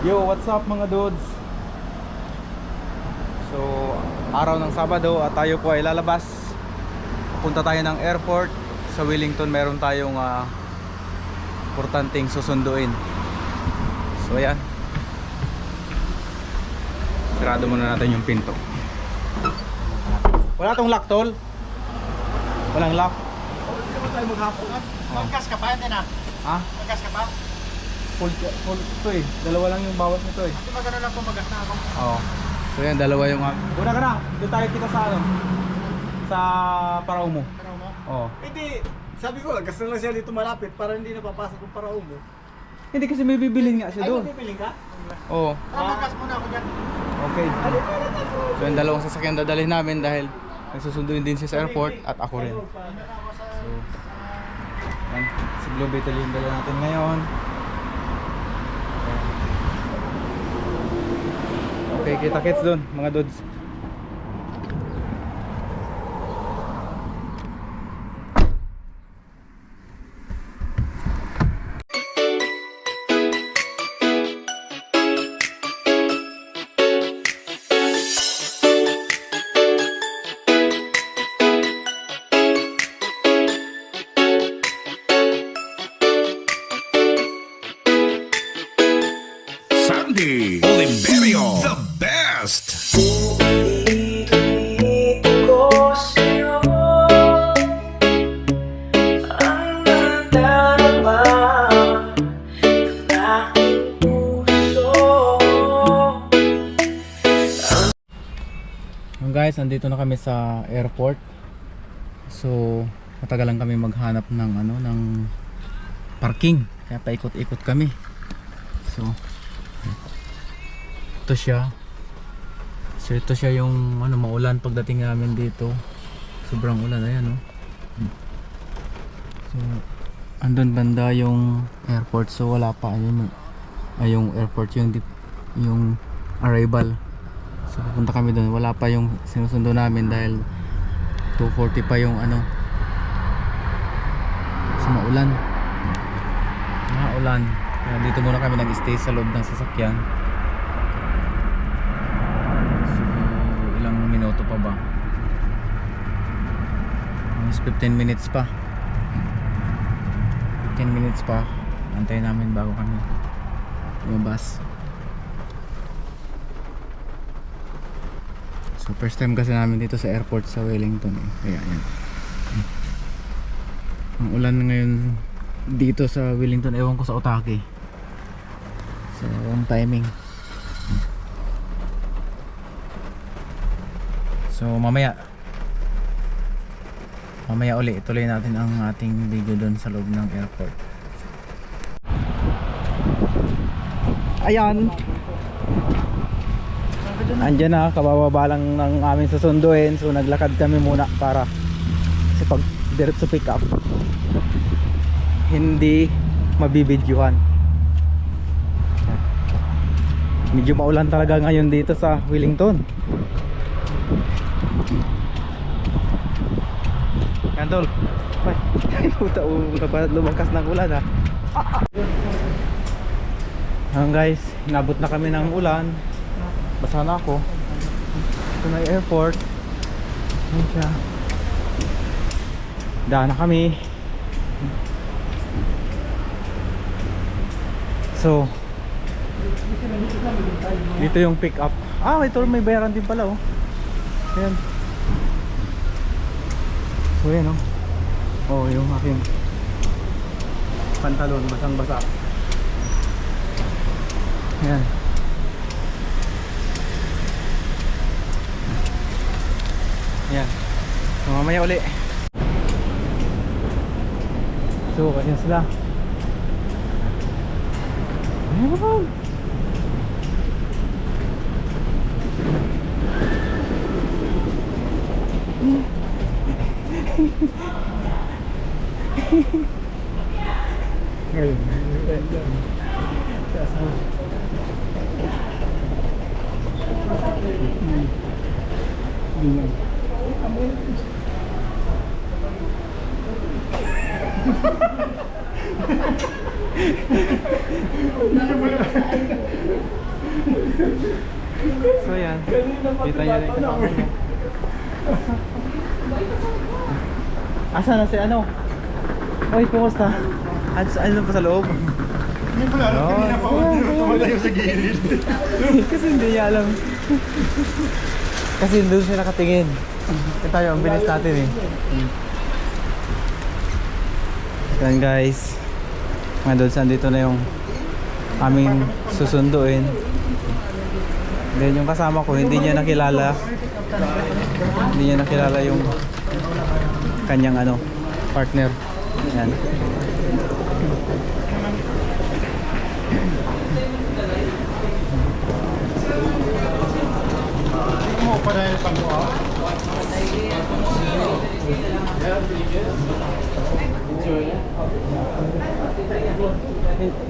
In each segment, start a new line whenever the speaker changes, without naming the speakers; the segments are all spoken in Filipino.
Yo, what's up mga dudes? So, araw ng Sabado at tayo po ay lalabas. Punta tayo ng airport. Sa Wellington meron tayong ah, importanteng susunduin. So, ayan. Sarado muna natin yung pinto. Wala tong lock, tol? Walang lock?
Hindi naman tayo maghapon at
Oh.
magkas ka pa, hindi na.
Ha?
Magkas ka pa.
Full, full ito eh. Dalawa lang yung bawas nito eh.
Hindi magano lang kung magas na ako.
Oo. So yan, dalawa yung... Una ka na, doon tayo kita sa ano? Sa parao mo.
Ano mo?
Oo.
Hindi. Sabi ko, gas na lang siya dito malapit para hindi na papasok yung parao mo.
Hindi kasi may bibilin nga siya
Ay,
doon.
magpipiling ka?
Oo.
Ah, magkas muna ako dyan.
Okay. So yung dalawang sasakyan dadalhin namin dahil nagsusunduin din siya sa airport at ako rin. So, yan. Si Globe Italy yung dala natin ngayon. Ayan. Okay, kita-kits doon mga dudes.
Sandy Oliverio, the
Yung guys, andito na kami sa airport. So, matagal lang kami maghanap ng ano ng parking. Kaya paikot-ikot kami. So, ito siya. So, ito siya yung ano maulan pagdating namin dito. Sobrang ulan ayan, oh. So, andun banda yung airport. So, wala pa ayun. Ay, yung airport yung dip- yung arrival. So pupunta kami doon. Wala pa yung sinusundo namin dahil 240 pa yung ano. Sa maulan. Maulan. Kaya dito muna kami nag-stay sa loob ng sasakyan. So minuto pa ba? Almost 15 minutes pa. 15 minutes pa. Antayin namin bago kami lumabas. So first time kasi namin dito sa airport sa Wellington eh. Kaya yan. Ang ulan ngayon dito sa Wellington, ewan ko sa Otaki. So, ang timing. So, mamaya. Mamaya uli ituloy natin ang ating video doon sa loob ng airport. Ayan. Andiyan na, kabababa lang ng aming susunduin. So naglakad kami muna para Kasi pag diretso pick up. Hindi mabibidyuhan Medyo maulan talaga ngayon dito sa Wellington Kantol Ay, puta, um, lumangkas ng ulan ha Ayan guys, inabot na kami ng ulan. Basa na ako. Ito na yung airport. Ayan siya. Daan na kami. So dito yung pick up. Ah ito may bayaran din pala oh ayan so ayan oh oh yung aking pantalon basang basa ayan Yan. So, mamaya uli. So, kasi sila. Ayun. Ayun. So yan. Kita niyo rin kasama niya. Asa na si ano? Oy, kumusta? Ano sa ano pa sa loob?
Hindi ko alam,
Oo.
kanina pa ako tumatayo sa gilid.
Kasi hindi niya alam. Kasi doon siya nakatingin. Kasi tayo, ang bilis natin eh. Yan guys. Nga doon saan dito na yung aming susunduin. Then yung kasama ko, hindi niya nakilala. Hindi niya nakilala yung kanyang ano, partner. Yan.
mo pa dahil pang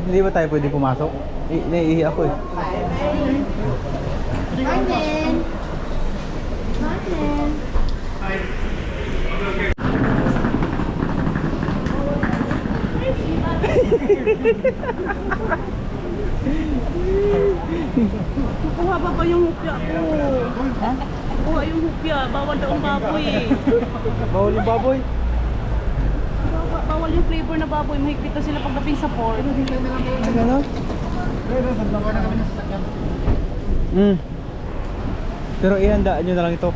Hindi ba tayo pwede pumasok? Naiihi ako eh.
Martin!
Kuha pa ba yung hupya ko? Ha? Kuha yung hupya. Bawal daw ang baboy eh.
Bawal yung baboy.
Bawal, bawal yung flavor na baboy. Mahigpit na sila pagdating sa pork.
Ay, gano'n? Mm. Pero ihandaan nyo na lang ito.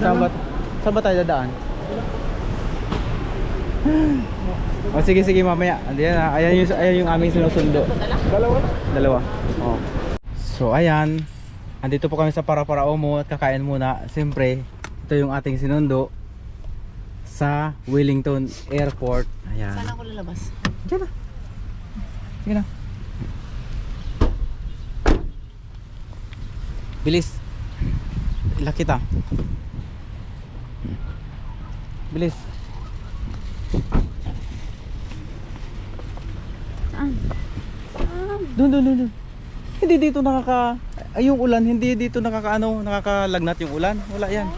Saan ba, saan ba tayo dadaan? O sige sige mamaya. Ayan, ah, ayan yung ayan yung aming sinusundo. Dalawa. Dalawa. Oh. So ayan. Andito po kami sa Para-Para-Omo at kakain muna. Siyempre, ito yung ating sinundo sa Wellington Airport. Ayan.
Saan ako lalabas?
Diyan na. Sige na. Bilis. Ilak kita. Bilis. Doon, doon, doon. Hindi dito nakaka... Ay, yung ulan, hindi dito nakakaano, nakakalagnat yung ulan. Wala yan.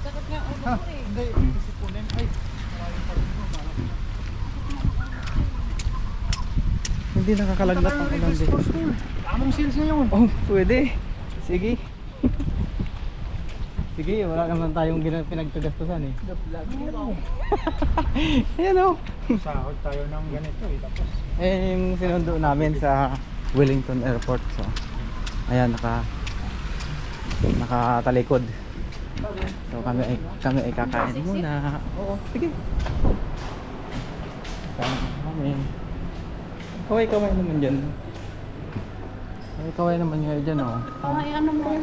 Sakot nga ulo ko eh.
Hindi, isipunin. Ay,
Hindi nakakalagnat ang ulan dito.
tamang sales ngayon.
Oh, pwede. Sige. Sige, wala naman tayong pinagkagastusan eh. Ayan oh.
Sahod tayo ng ganito eh. Tapos,
Ayan yung sinundo namin sa Wellington Airport. So, ayan, naka nakatalikod. So kami ay kami ay kakain muna. Oo, sige. Kakain kami. Kaway kaway naman dyan. Kaway kaway naman nga dyan oh.
Ay, ano mo?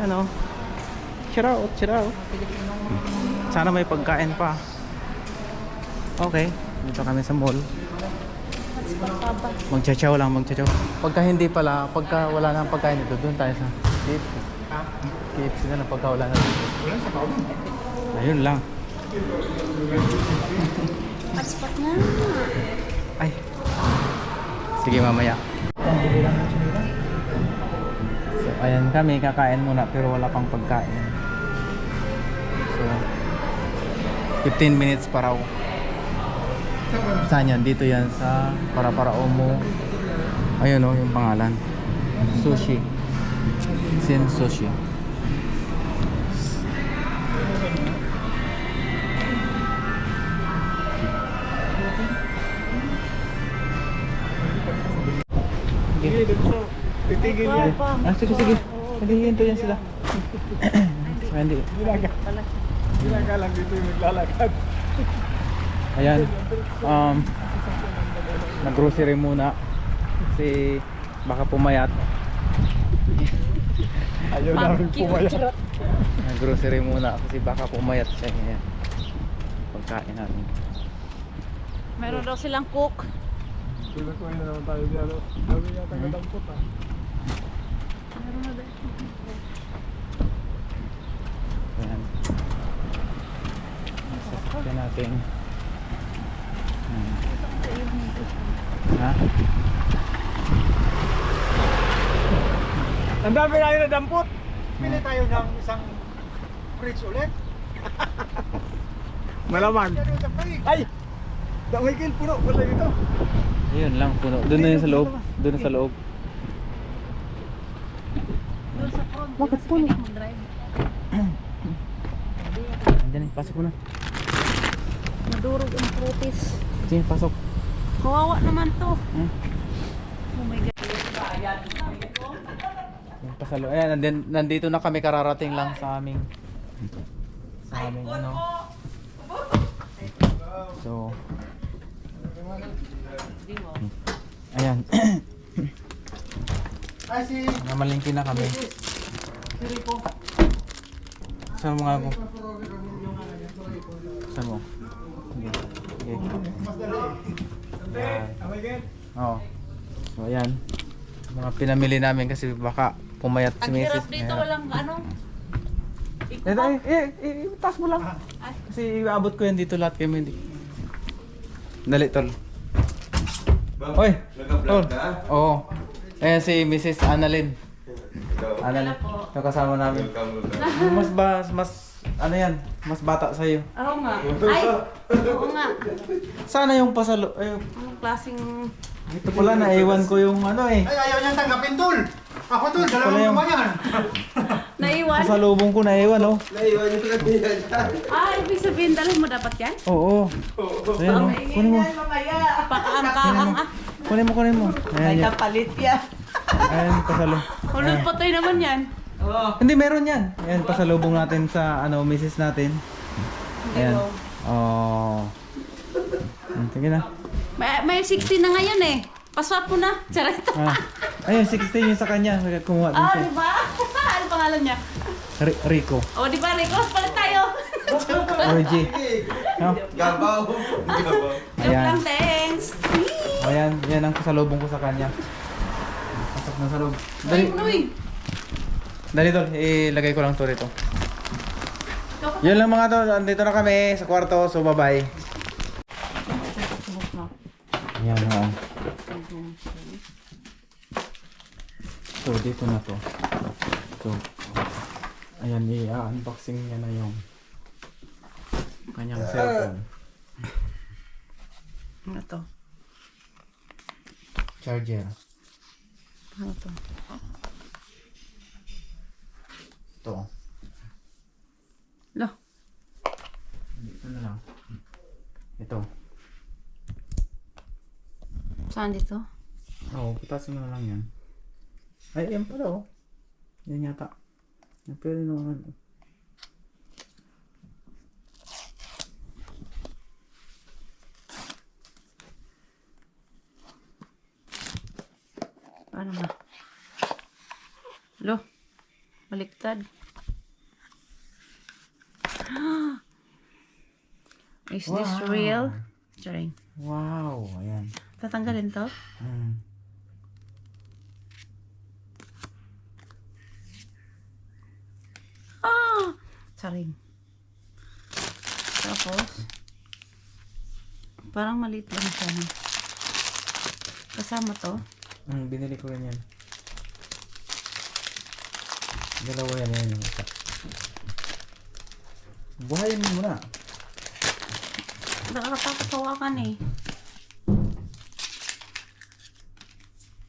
Yan oh. Cheer out, cheer out. Sana may pagkain pa. Okay, dito kami sa mall. Magchachaw lang, magchachaw. Pagka hindi pala, pagka wala nang pagkain dito, doon tayo sa KFC. KFC na lang pagka wala na dito. Ayun lang.
Hotspot nga.
Ay. Sige mamaya. Ayan kami kakain muna pero wala pang pagkain. So 15 minutes pa raw. Saan yan? Dito yan sa para para Omo. Ayun oh, yung pangalan. Sushi. Sin Sushi.
dito sa titigil yan.
Ah, sige, sige. Naghihinto yan sila. so, hindi.
Ginaga. Ginaga lang dito yung naglalakad.
Ayan. Um, nag-grocery muna. Kasi baka pumayat.
Ayaw namin pumayat.
Nag-grocery muna kasi baka pumayat siya. Ayan. Pagkain namin.
Meron daw silang cook.
Sila ko na naman tayo dyan. Sabi niya, taga-dampot ah.
Ayan. Sasakyan natin. Hmm. Ha?
Ang dami tayo na dampot. Pili tayo ng isang fridge ulit. Malaman. Ay! Michael, puno pala ito.
Ayun lang, puno. Doon na yun sa loob. Doon na sa loob.
Doon sa front.
Bakit
pilik mag-drive.
Andiyan, pasok mo na.
Madurog ang frutis.
Sige, pasok.
Kawawa naman to.
Hmm?
Oh my God.
Pasalo. Ayan, nandin, nandito na kami kararating lang sa aming sa aming ano. So, ayan.
Ay, si...
Namalingki na kami. Saan mo nga ako? Saan mo? Sige. Sige. Ayan.
Ah.
Oo. So, ayan. Mga pinamili namin kasi baka pumayat si
Ang
Mrs.
hirap dito,
Ayan.
walang ano.
Eh, eh, eh, eh, taas mo lang. Kasi iabot ko yan dito lahat kayo hindi. Dali, tol. Oy, tol. Oo. Ayan si Mrs. Annalyn. Annalyn. Ito kasama namin. Mas ba, mas, ano yan, mas bata sa'yo.
Oo nga. Ay! Oo nga.
Sana yung pasalo, ay,
Anong klaseng...
ito pala, naiwan ko yung ano eh.
Ay, ayaw niyang tanggapin, tol. Ako, tol.
Pala
Dalawang
yung-
naman yan.
Naiwan?
Pasalubong ko naiwan, oh.
Ah, ibig sabihin, dalhin mo dapat yan?
Oo. Ayan, oh. Kunin mo.
Pakaang-kaang ah.
Kunin mo, kunin mo. Ayan, yun.
kapalit yan.
Ayan, pasalo.
Hulog patay naman yan.
Hindi, meron yan. Ayan, pasalubong natin sa, ano, misis natin. Ayan. Oh. Hmm, Sige na.
May, may 16 na ngayon eh. Paswap mo na. Charot.
Ah. Ayun, 16 yung sa kanya. Kumuha din
Ah,
siya.
di ba? ano pangalan niya?
Ri- Rico.
Oh, di ba, Rico? Palit tayo.
RG. No?
Gabaw. Gabaw.
Joke
Ayan.
lang, thanks.
Ayan, yan ang pasalubong ko sa kanya. Pasok na sa loob.
Ay,
Dali,
Uy.
dali tol. Ilagay ko lang to rito. Yun lang mga tol. Andito na kami sa kwarto. So, bye-bye. Ayan, oo. So, dito na to. So, ayan, i-unboxing niya na yung kanyang cellphone.
Ano to?
Charger.
Ano to?
Ito.
Lo.
Dito na lang. Ito.
Saan dito?
Oo, oh, putasin mo na lang yan. Ay, yan pala oh. Yan yata. Yan pwede naman.
Paano ba? Lo. Baliktad. Is this
Wow.
real? Sorry.
Wow, ayan.
Tatanggalin to?
Mm.
Ah! Sorry. Tapos, parang maliit lang siya. Kasama to.
Mm, binili ko rin yan. Dalawa yan yan yung isa. Buhayin mo muna.
Nakakatakot hawakan eh.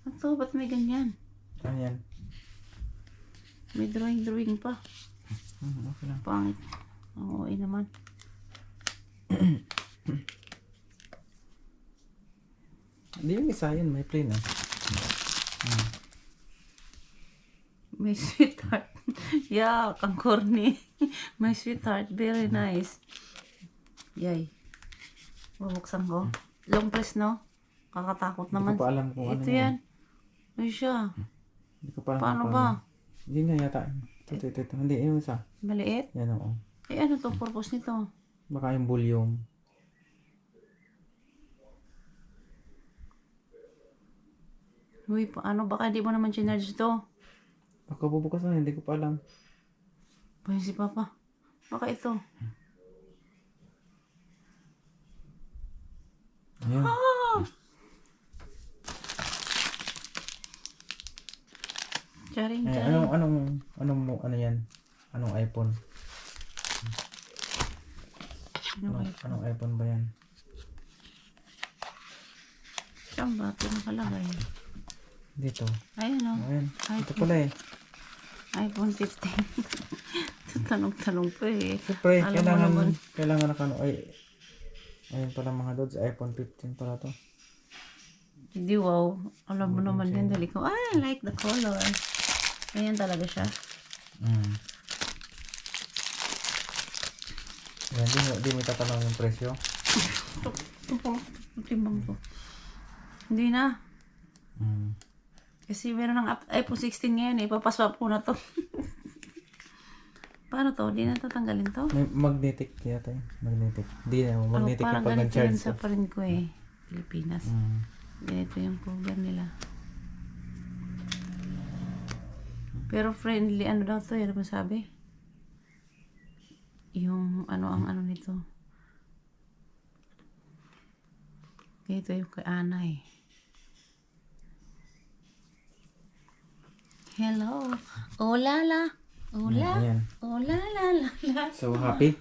Ito, ba't may ganyan?
Ano yan?
May drawing-drawing pa.
Mm, okay lang.
Pangit. Oo, eh naman.
Hindi yung isa yan, may plain ah.
May sweetheart. yeah, kang corny. May sweetheart. Very nice. Yay. Bubuksan ko. Long press, no? Kakatakot
Hindi
naman.
ko pa alam kung ano
Ito yan. Ay siya.
Hindi ko pa alam
Paano ba?
Hindi nga yata. Ito, ito, ito. Hindi, yung isa.
Maliit?
Yan oo.
Eh, ano to purpose nito?
Baka yung volume.
Uy, paano? Baka di mo naman chinarge to.
Baka bubukas na, hindi ko pa alam.
Bayan si Papa. Baka ito.
Ayan.
Charing,
Eh,
charing.
anong, anong, anong, ano yan? Anong iPhone?
Ano
Anong,
ito?
anong iPhone ba yan?
Saan ba? Ito nakalagay.
Dito.
Ayun o.
Ayan.
Ay,
Ito pala eh.
iPhone 15. Tanong-tanong pa eh.
Siyempre,
Alam mo
kailangan, kailangan nakano, ay, ayun pala mga lods, iPhone 15 pala to.
Hindi wow. Alam mo naman din. Dali ko, ah, I like the color. Ganyan talaga siya.
Mm. Yan, di mo, di mo itatanong yung presyo.
Ito po. Timbang ko. Hindi na.
Mm.
Kasi meron ng iPhone 16 ngayon eh. Papaswap ko na to. Paano to? Hindi na tatanggalin to?
May magnetic yata yun. Magnetic. Di na,
Oh,
magnetic
parang
yung pag
ganito
nag-charge
yun sa
ka.
pa rin ko eh. Pilipinas.
Mm.
Ganito yung cover nila. Pero friendly, ano daw to? Ano ba sabi? Yung ano ang ano nito. Ganito yung kay Ana eh. Hello. Oh la la. Oh la.
Ayan.
Oh la la la la.
So, happy?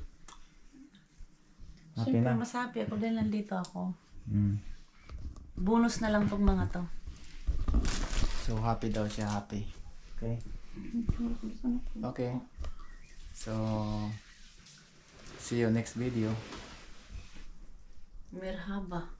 Happy
Siyempre
na.
mas happy ako dahil nandito ako.
Mm.
Bonus na lang tong mga to.
So, happy daw siya, happy. Okay? Okay. So, see you next video.
Merhaba.